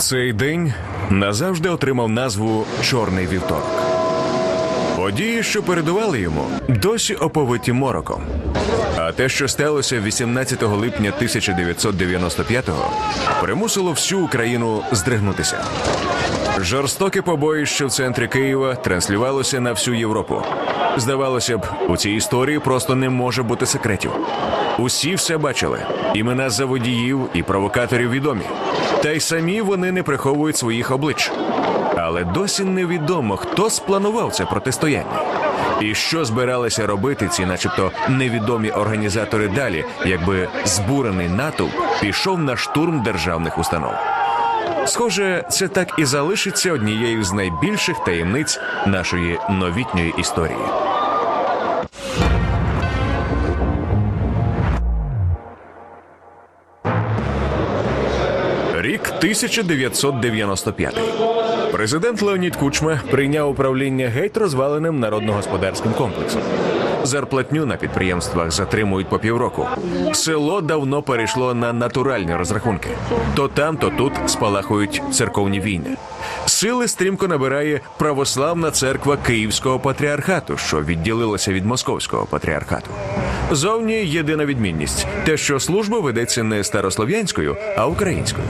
Цей день назавжди отримав назву Чорний вівторок. Події, що передували йому, досі оповиті мороком. А те, що сталося 18 липня 1995-го, примусило всю Україну здригнутися. Жорстоке побоїще в центрі Києва транслювалося на всю Європу. Здавалося б, у цій історії просто не може бути секретів. Усі все бачили. Імена заводіїв і провокаторів відомі. Та й самі вони не приховують своїх облич. Але досі невідомо, хто спланував це протистояння. І що збиралися робити ці, начебто, невідомі організатори далі, якби збурений натовп пішов на штурм державних установ. Схоже, це так і залишиться однією з найбільших таємниць нашої новітньої історії. 1995. Президент Леонід Кучма прийняв управління геть розваленим народно-господарським комплексом. Зарплатню на підприємствах затримують по півроку. Село давно перейшло на натуральні розрахунки. То там, то тут спалахують церковні війни. Сили стрімко набирає православна церква Київського патріархату, що відділилася від московського патріархату. Зовні єдина відмінність те, що служба ведеться не старослов'янською, а українською.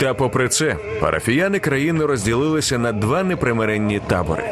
Та попри це, парафіяни країни розділилися на два непримиренні табори.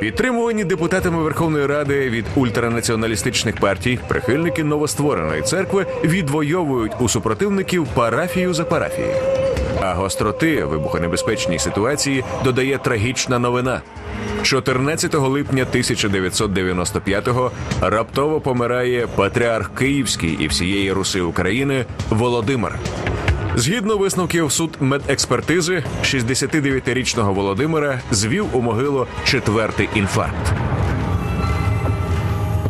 Підтримувані депутатами Верховної Ради від ультранаціоналістичних партій, прихильники новоствореної церкви відвоюють у супротивників парафію за парафією. А гостроти вибухонебезпечній ситуації додає трагічна новина. 14 липня 1995-го раптово помирає патріарх Київський і всієї Руси України Володимир. Згідно висновків суд медекспертизи, 69-річного Володимира звів у могилу четвертий інфаркт.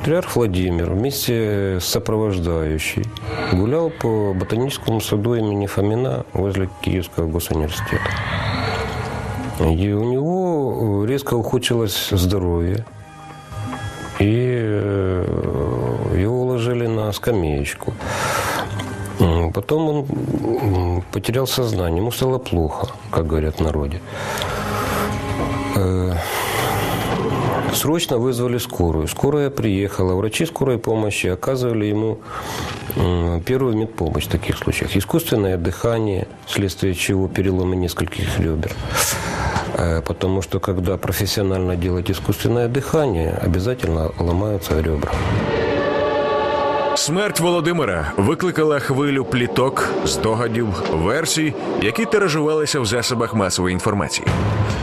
Патриарх Владимир вместе с сопровождающей гулял по ботаническому саду имени Фомина возле Киевского госуниверситета. И у него резко ухудшилось здоровье. И э, его уложили на скамеечку. Потом он потерял сознание, ему стало плохо, как говорят в народе. Срочно вызвали скорую. Скорая приехала. Врачи скорой помощи оказывали ему м, первую медпомощь в таких случаях. Искусственное дыхание, вследствие чего переломы нескольких ребер. Э, Потому что когда профессионально делать искусственное дыхание, обязательно ломаются ребра. Смерть Володимира викликала хвилю пліток, здогадів, версій, які тиражувалися в засобах масової інформації.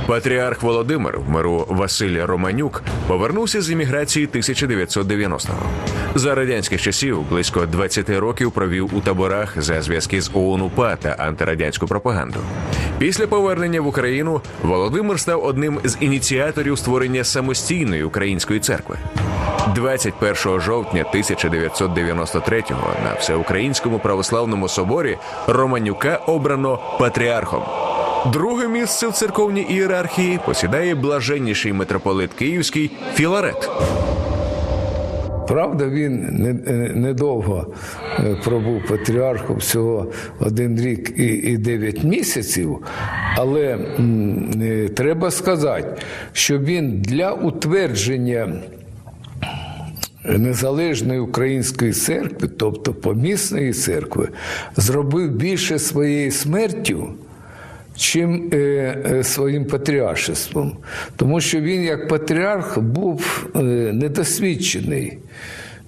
Патріарх Володимир в миру Василь Романюк повернувся з імміграції 1990-го. За радянських часів близько 20 років провів у таборах за зв'язки з ООН-УПА та антирадянську пропаганду. Після повернення в Україну Володимир став одним з ініціаторів створення самостійної української церкви. 21 жовтня 1993-го на всеукраїнському православному соборі Романюка обрано патріархом. Друге місце в церковній ієрархії посідає блаженніший митрополит Київський Філарет. Правда, він не- недовго е, пробув патріархом всього один рік і, дев'ять місяців, але е, треба сказати, що він для утвердження незалежної української церкви, тобто помісної церкви, зробив більше своєю смертю. Чим е, е, своїм патріаршеством, тому що він, як патріарх, був е, недосвідчений.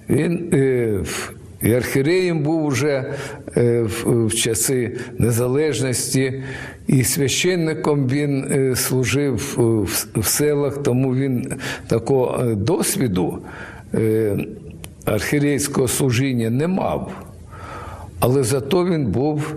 Він е, і архіреєм був уже е, в, часи незалежності, і священником він е, служив в, селах, тому він такого досвіду архірейського служіння не мав. Але зато він був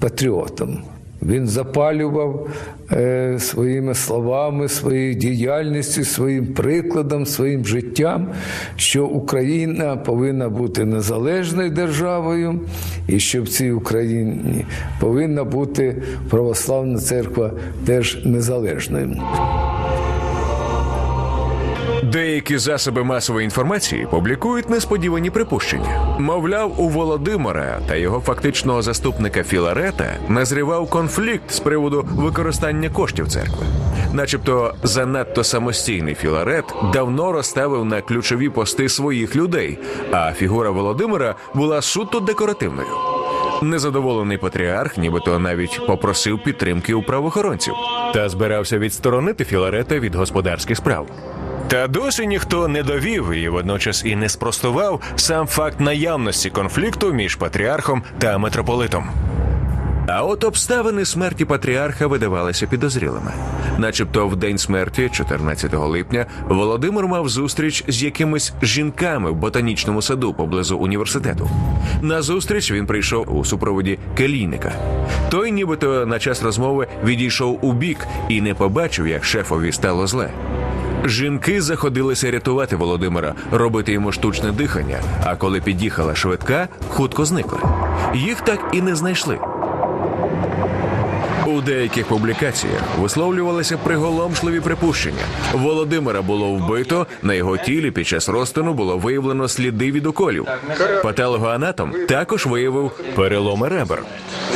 патріотом. Він запалював е, своїми словами, своєю діяльністю, своїм прикладом, своїм життям, що Україна повинна бути незалежною державою, і що в цій Україні повинна бути православна церква теж незалежною. Деякі засоби масової інформації публікують несподівані припущення. Мовляв, у Володимира та його фактичного заступника Філарета назрівав конфлікт з приводу використання коштів церкви. Начебто, занадто самостійний Філарет давно розставив на ключові пости своїх людей, а фігура Володимира була суто декоративною. Незадоволений патріарх, нібито навіть попросив підтримки у правоохоронців та збирався відсторонити Філарета від господарських справ. Та досі ніхто не довів і водночас і не спростував сам факт наявності конфлікту між патріархом та митрополитом. А от обставини смерті патріарха видавалися підозрілими. Начебто в день смерті, 14 липня, Володимир мав зустріч з якимись жінками в ботанічному саду поблизу університету. На зустріч він прийшов у супроводі келійника. Той, нібито на час розмови, відійшов у бік і не побачив, як шефові стало зле. Жінки заходилися рятувати Володимира, робити йому штучне дихання. А коли під'їхала швидка, хутко зникли. Їх так і не знайшли. У деяких публікаціях висловлювалися приголомшливі припущення. Володимира було вбито, на його тілі під час розтину було виявлено сліди від уколів. Патологоанатом також виявив переломи ребер.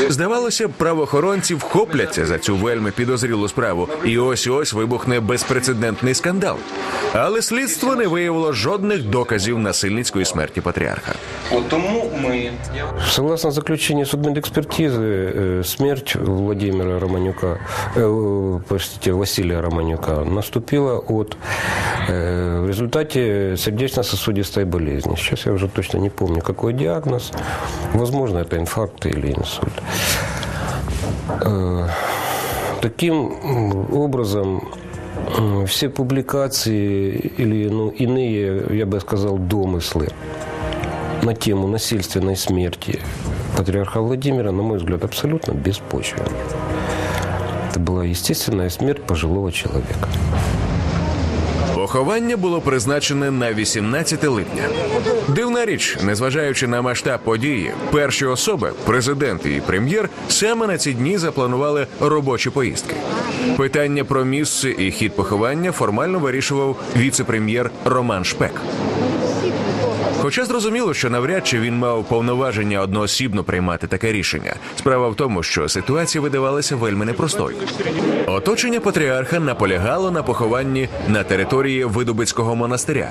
Здавалося, правоохоронці вхопляться за цю вельми підозрілу справу, і ось ось вибухне безпрецедентний скандал. Але слідство не виявило жодних доказів насильницької смерті патріарха. От тому ми Согласно заключению судмедэкспертизы, э, смерть Романюка, э, простите, Василия Романюка наступила от э, в результате сердечно-сосудистой болезни. Сейчас я уже точно не помню, какой диагноз. Возможно, это инфаркт или инсульт. Э, Таким образом, все публикации или ну, иные, я бы сказал, домыслы на тему насильственной смерти патриарха Владимира, на мой взгляд, абсолютно беспочвенны. Была естественная смерть пожилого человека. Поховання було призначене на 18 липня. Дивна річ, незважаючи на масштаб події, перші особи, президент і прем'єр, саме на ці дні запланували робочі поїздки. Питання про місце і хід поховання формально вирішував віце-прем'єр Роман Шпек. Хоча зрозуміло, що навряд чи він мав повноваження одноосібно приймати таке рішення. Справа в тому, що ситуація видавалася вельми непростою. Оточення патріарха наполягало на похованні на території Видубицького монастиря.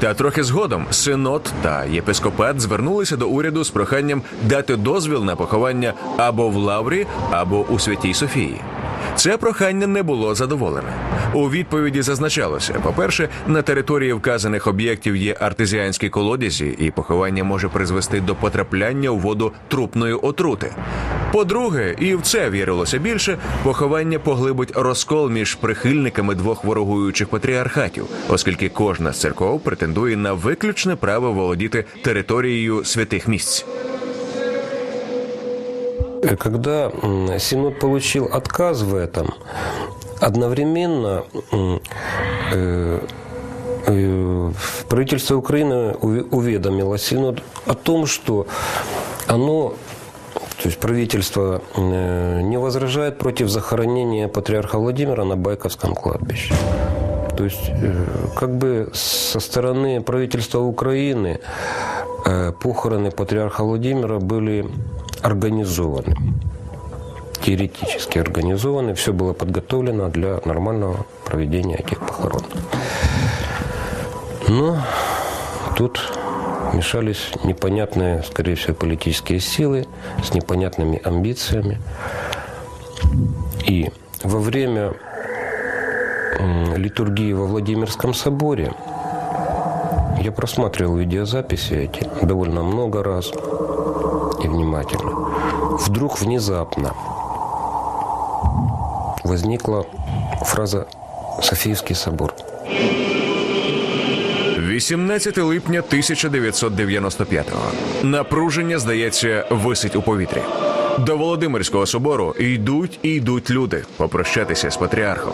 Та трохи згодом синод та єпископат звернулися до уряду з проханням дати дозвіл на поховання або в Лаврі, або у Святій Софії. Це прохання не було задоволене. У відповіді зазначалося: по-перше, на території вказаних об'єктів є артезіанські колодязі, і поховання може призвести до потрапляння у воду трупної отрути. По-друге, і в це вірилося більше, поховання поглибить розкол між прихильниками двох ворогуючих патріархатів, оскільки кожна з церков претендує на виключне право володіти територією святих місць. Когда м, Синод получил отказ в этом, одновременно э, э, правительство Украины уве- уведомило Синод о том, что оно то есть правительство э, не возражает против захоронения патриарха Владимира на Байковском кладбище. То есть, как бы со стороны правительства Украины похороны патриарха Владимира были организованы. Теоретически организованы. Все было подготовлено для нормального проведения этих похорон. Но тут мешались непонятные, скорее всего, политические силы с непонятными амбициями. И во время литургии во Владимирском соборе я просматривал видеозаписи эти довольно много раз и внимательно. Вдруг внезапно возникла фраза «Софийский собор». 18 липня 1995-го. Напруження, здається, висить у повітрі. До Володимирського собору йдуть і йдуть люди попрощатися з патріархом.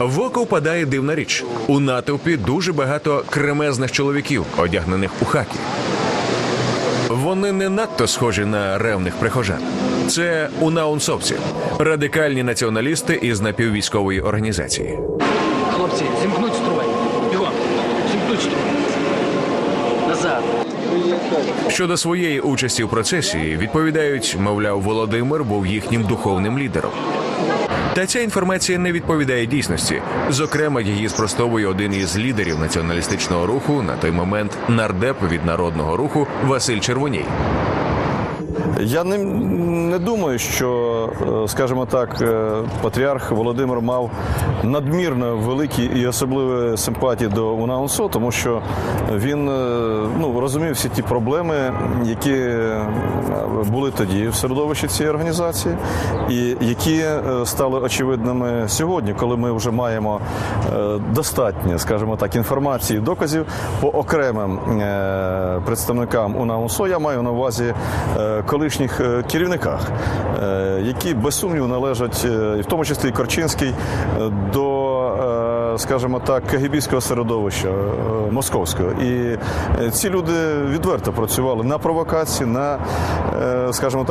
В око впадає дивна річ. У натовпі дуже багато кремезних чоловіків, одягнених у хакі. Вони не надто схожі на ревних прихожан. Це унаунсовці, радикальні націоналісти із напіввійськової організації. Хлопці, зімкнуть строй. Його зімкнуть строй. Назад. Щодо своєї участі в процесі відповідають, мовляв, Володимир був їхнім духовним лідером. Та ця інформація не відповідає дійсності. Зокрема, її спростовує один із лідерів націоналістичного руху на той момент нардеп від народного руху Василь Червоній. Я не, не думаю, що, скажімо так, е, патріарх Володимир мав надмірно великі і особливі симпатії до УНАУНСО, тому що він е, ну, розумів всі ті проблеми, які е, були тоді в середовищі цієї організації, і які е, стали очевидними сьогодні, коли ми вже маємо е, достатньо, скажімо так, інформації, доказів по окремим е, представникам УНАУНСО. Я маю на увазі е, колишніх е, керівниках, е, які без сумніву належать, е, в тому числі і Корчинський, е, до, е, скажімо так, кагібійського середовища московського. І ці люди відверто працювали на провокації, на, скажімо так.